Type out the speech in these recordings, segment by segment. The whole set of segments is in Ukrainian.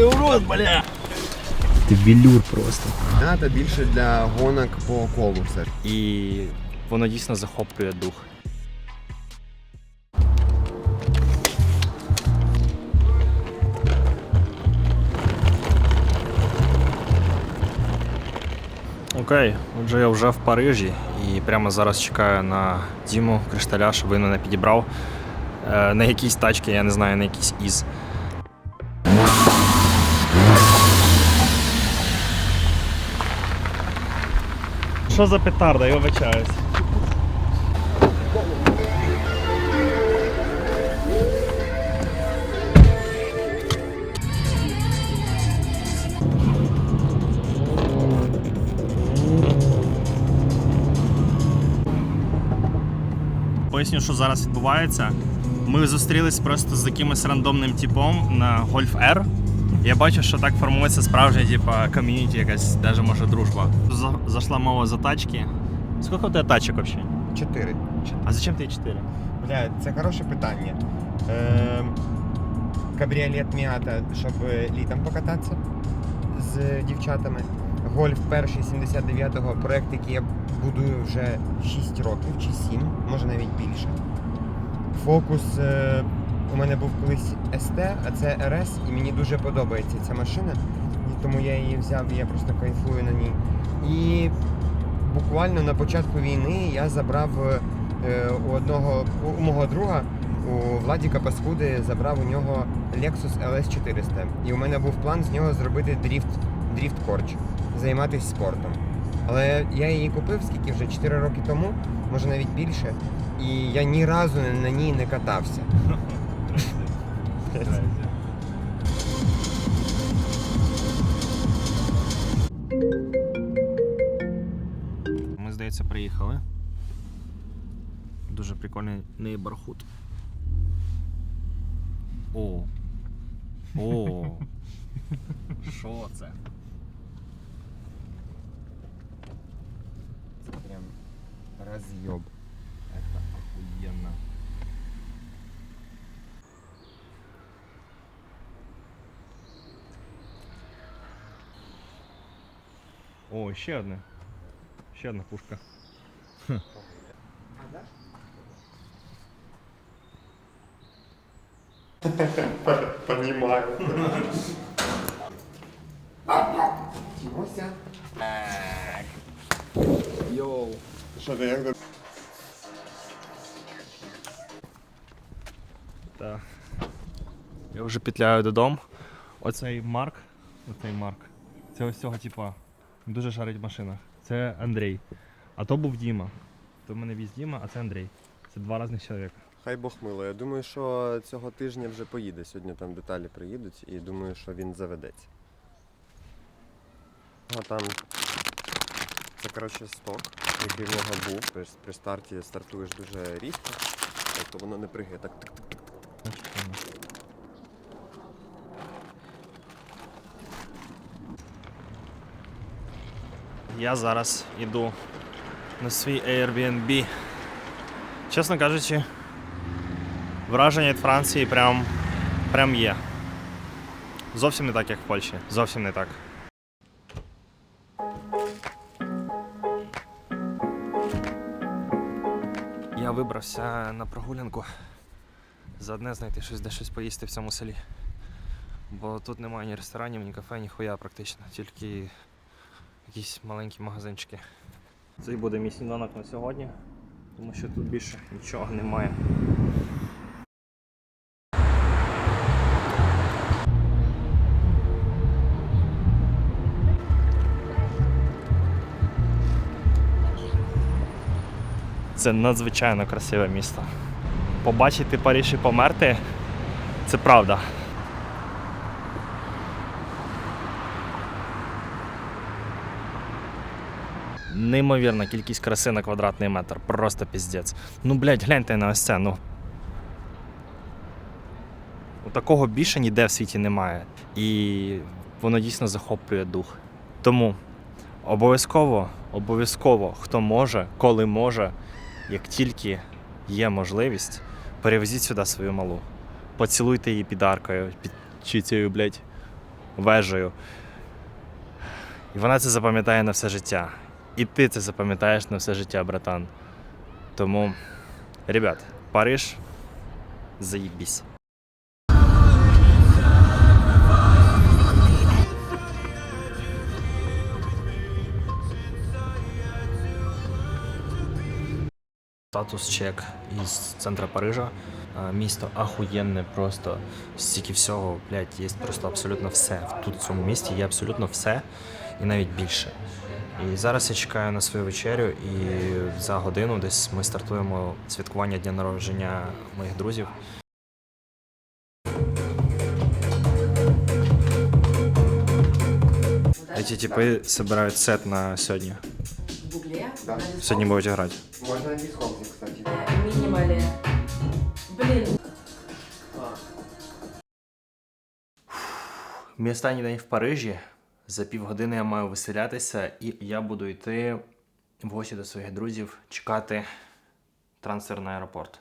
Ебаный урод, бля! Ти велюр просто. Ната більше для гонок по колу все. ж. І воно дійсно захоплює дух. Окей, отже, я вже в Парижі і прямо зараз чекаю на Діму Кришталя, щоб він мене підібрав. Е, на якійсь тачці, я не знаю, на якійсь із. Що за петарда, я вибачаюсь. Поясню, що зараз відбувається. Ми зустрілись просто з якимось рандомним типом на Golf R. Я бачу, що так формується справжня, типа, ком'юніті, якась, навіть може дружба. За- Зайшла мова за тачки. Скільки у тебе тачок взагалі? Чотири. А зачем ти 4? Бля, це хороше питання. Е, кабріолет Міата, щоб літом покататися з дівчатами. Гольф перший 79-го проект, який я будую вже 6 років чи 7, може навіть більше. Фокус е, у мене був колись СТ, а це РС, і мені дуже подобається ця машина. І тому я її взяв і я просто кайфую на ній. І буквально на початку війни я забрав е, у одного у- мого друга, у Владіка Паскуди, забрав у нього Lexus LS 400. І у мене був план з нього зробити дріфт, дріфт корч, займатися спортом. Але я її купив скільки вже 4 роки тому, може навіть більше, і я ні разу на ній не катався. Ми, здається, приїхали. Дуже прикольний нейборхуд. О. О. Що це? Це прям розйоб. Это охуєнно. О, ще одне. Ще одна пушка. Понімаю. Тімося. Йоу. Що ти як Так. Я вже петляю додому. Оцей Марк. Оцей Марк. Це ось цього типа. Дуже шарить в машинах. Це Андрій. А то був Діма. То в мене віз Діма, а це Андрій. Це два різних чоловіка. Хай Бог мило. Я думаю, що цього тижня вже поїде. Сьогодні там деталі приїдуть і думаю, що він заведеться. А там це коротше сток, який в нього був. При, при старті стартуєш дуже різко, тобто воно не пригає так тик-тик. Я зараз іду на свій Airbnb. Чесно кажучи, враження від Франції прям, прям є. Зовсім не так, як в Польщі. Зовсім не так. Я вибрався на прогулянку. Заодне знайти щось, де щось поїсти в цьому селі. Бо тут немає ні ресторанів, ні кафе, ні хуя практично. Тільки якісь маленькі магазинчики. Це і буде мій сніданок на сьогодні, тому що тут більше нічого немає. Це надзвичайно красиве місто. Побачити Париж і померти це правда. Неймовірна кількість краси на квадратний метр. Просто піздець. Ну, блядь, гляньте на ось це. Ну. Такого більше ніде в світі немає. І воно дійсно захоплює дух. Тому обов'язково, обов'язково, хто може, коли може, як тільки є можливість, перевезіть сюди свою малу. Поцілуйте її під аркою, під чи цією, блядь, вежею. І вона це запам'ятає на все життя. І ти це запам'ятаєш на все життя, братан. Тому, ребят, Париж, заїбісь. Статус чек із центра Парижа. Місто ахуєнне, просто стільки всього, блядь, є просто абсолютно все. Тут в цьому місті є абсолютно все і навіть більше. І зараз я чекаю на свою вечерю, і за годину десь ми стартуємо святкування дня народження моїх друзів. Эти типи собирають сет на. В Гугле. Да. Сьогодні будуть грати. Можна на дисконте, кстати. Минимали. Блин. Мій останній день в Парижі. За півгодини я маю виселятися, і я буду йти в гості до своїх друзів чекати трансфер на аеропорт.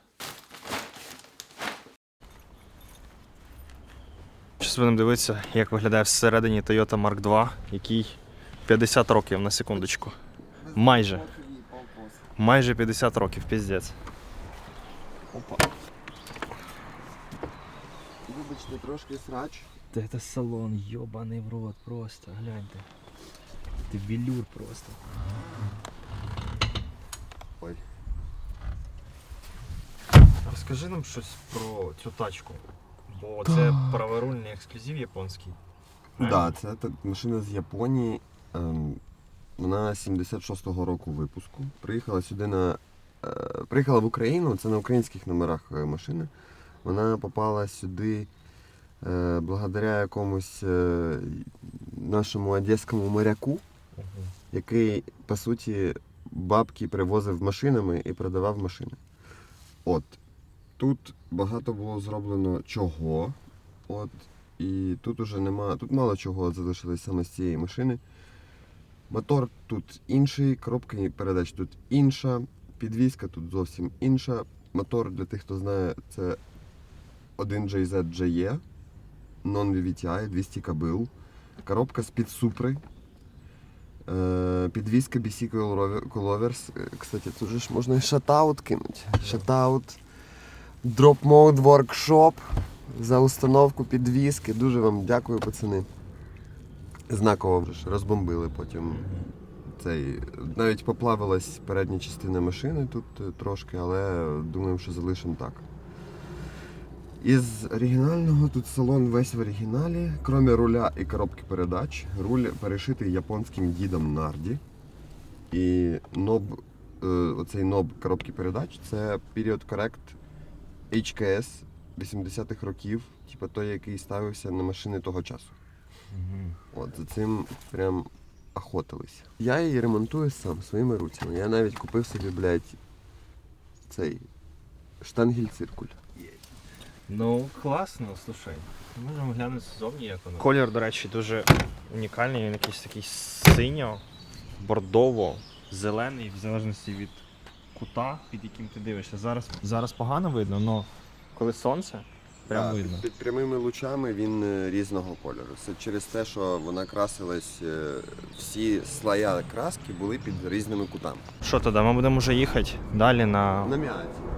Зараз будемо дивитися, як виглядає всередині Toyota Mark II, який 50 років на секундочку. Майже. Майже 50 років, піздець. Опа. Вибачте, трошки срач. Да это салон, ёбаный в рот, просто, гляньте. Ты велюр просто. Ой. Розкажи нам щось про цю тачку. Бо це праворульний ексклюзив японський. Так, да, це та- машина з Японії. Ем, вона 76-го року випуску. Приїхала сюди на. Е, приїхала в Україну, це на українських номерах е, машини. Вона попала сюди е, благодаря якомусь е, нашому одеському моряку, який, по суті, бабки привозив машинами і продавав машини. От. Тут багато було зроблено чого. От. І тут уже нема, тут мало чого залишилось саме з цієї машини. Мотор тут інший, коробка передач тут інша, підвізка тут зовсім інша. Мотор, для тих, хто знає, це 1JZ GE, non-VVTi, 200 кабил. Коробка з-під супри. Підвізка BC Coilovers. Е, Кстати, тут же ж можна шатаут кинути. Шатаут. Drop Mode Workshop за установку підвіски. Дуже вам дякую, пацани. Знаково вже розбомбили потім. Цей, навіть поплавилась передня частина машини тут е, трошки, але думаємо, що залишимо так. Із оригінального тут салон весь в оригіналі, крім руля і коробки передач. Руль перешитий японським дідом Нарді. І ноб, е, оцей ноб коробки передач це Period Correct HKS 80-х років, типу той, який ставився на машини того часу. От за цим прям охотилися. Я її ремонтую сам своїми руцями. Я навіть купив собі, блядь, цей штангель-циркуль. Ну, класно, слушай. Можемо глянути ззовні, як воно. Колір, до речі, дуже унікальний. Він якийсь такий синьо, бордово, зелений, в залежності від кута, під яким ти дивишся. Зараз, зараз погано видно, але коли сонце, прям Так, видно. Під, під прямими лучами він е, різного кольору. Це через те, що вона красилась, е, всі слоя краски були під різними кутами. Що тоді, ми будемо вже їхати далі на. На м'яті.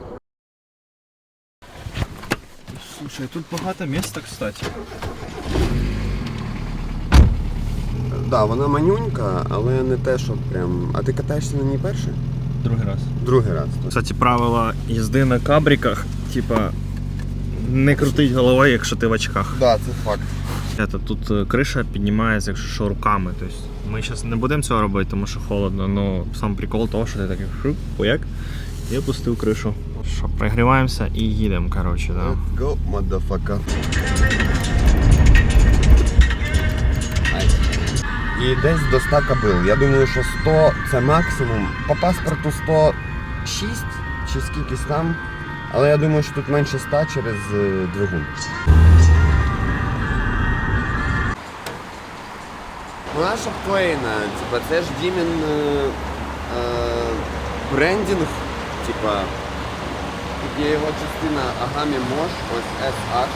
Слушай, тут багато міста, кстати. Да, вона манюнька, але не те, що прям. А ти катаєшся на ній перший? Другий раз. Другий раз. Кстати, правила їзди на кабриках, типа, не крутить головою, якщо ти в очках. Да, це факт. Это, тут е, криша піднімається, якщо що, руками. Тобто ми зараз не будемо цього робити, тому що холодно. Ну сам прикол того, що ти такий шуп, пояк, і опустив кришу. Що, пригріваємося і їдемо, коротше, да. Let's go, motherfucker. І десь до 100 кабил. Я думаю, що 100 це максимум. По паспорту 106 чи скількись там. Але я думаю, що тут менше 100 через е, двигун. Вона ж обклеєна, типа, це ж Дімін е, е, брендінг, типа, є його частина Агамі Мош, ось SH.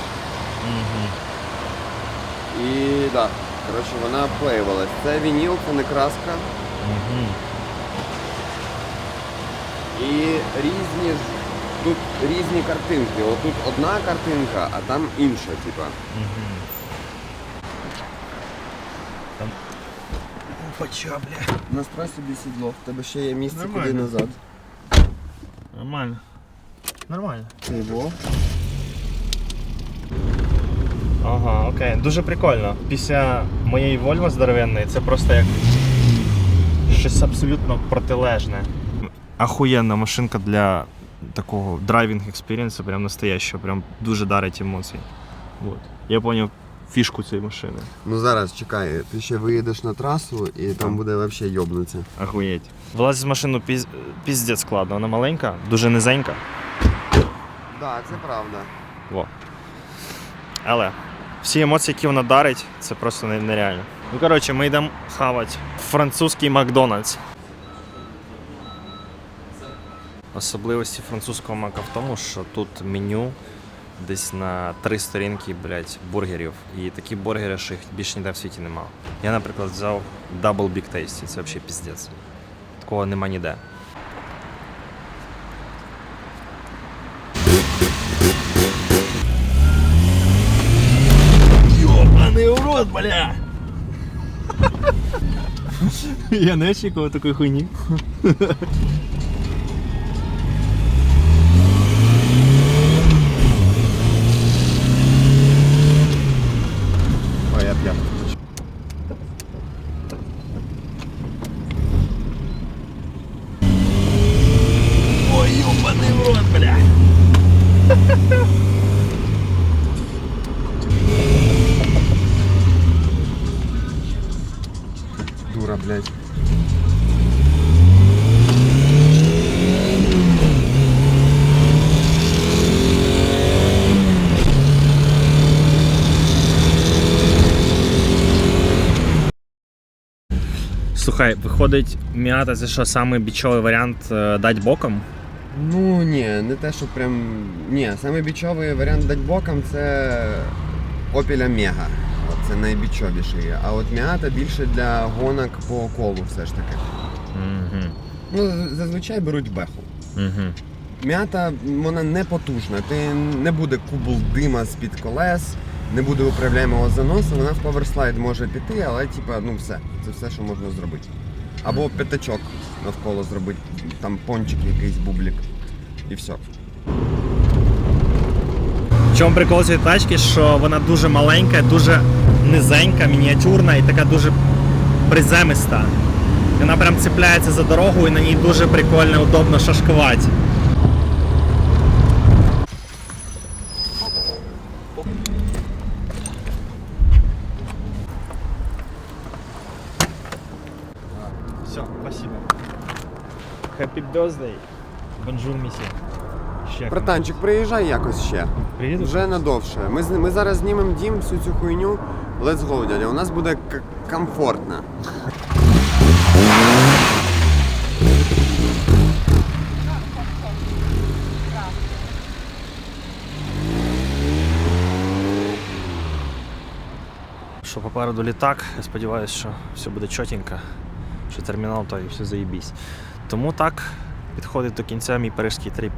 І Да. Коротше, вона обклеювалась. Це вініл, це не краска. І різні ж. Тут різні картинки. Отут одна картинка, а там інша, типа. Поча, бля. Настрой собі сідло. В тебе ще є місце Нормально. куди назад. Нормально. Нормально. Це його. Ага, окей. Дуже прикольно. Після моєї Volvo здоровенної це просто як щось абсолютно протилежне. Ахуєнна машинка для такого драйвінг експірієнсу, прям настоящого, прям дуже дарить емоцій. Вот. Я зрозумів фішку цієї машини. Ну зараз чекай, ти ще виїдеш на трасу і там буде взагалі йобнуться. Ахуєть. Влазить з машину піз... піздець складно. Вона маленька, дуже низенька. Так, це правда. Во. Але всі емоції, які вона дарить, це просто нереально. Ну, коротше, ми йдемо хавати французький Макдональдс. Особливості французького мака в тому, що тут меню десь на три сторінки, блядь, бургерів. І такі бургери, що їх більше ніде в світі нема. Я, наприклад, взяв Double Big Tasty, це взагалі піздець. Такого нема ніде. Урод, бля! Я не очікував такої хуйні. Слухай, виходить, Міата це що самий бічовий варіант е, дать боком? Ну ні, не те, що прям. Ні, саме бічовий варіант дать боком це Opel Omega. Це найбічовіший. А от Miata більше для гонок по колу все ж таки. Угу. Ну, зазвичай беруть беху. Угу. М'ята вона не потужна. Ти не буде кубл дима з-під колес, не буде управляємого заносу, вона в поверслайд може піти, але типа, ну все, це все, що можна зробити. Або п'ятачок навколо зробити, там пончик якийсь бублік. І все. В чому прикол цієї тачки, що вона дуже маленька, дуже низенька, мініатюрна і така дуже приземиста. Вона прям цепляється за дорогу і на ній дуже прикольно, удобно шашкувати. Все, спасибо. Birthday. Bonjour, месье. Ще Братанчик, приїжджай якось ще. Приїду? Вже надовше. Ми, з- ми зараз знімемо дім, всю цю хуйню. Let's go, дядя. У нас буде к- комфортно. Що попереду літак, я сподіваюся, що все буде чотенько, що термінал той і все заїбісь. Тому так підходить до кінця мій парижський тріп.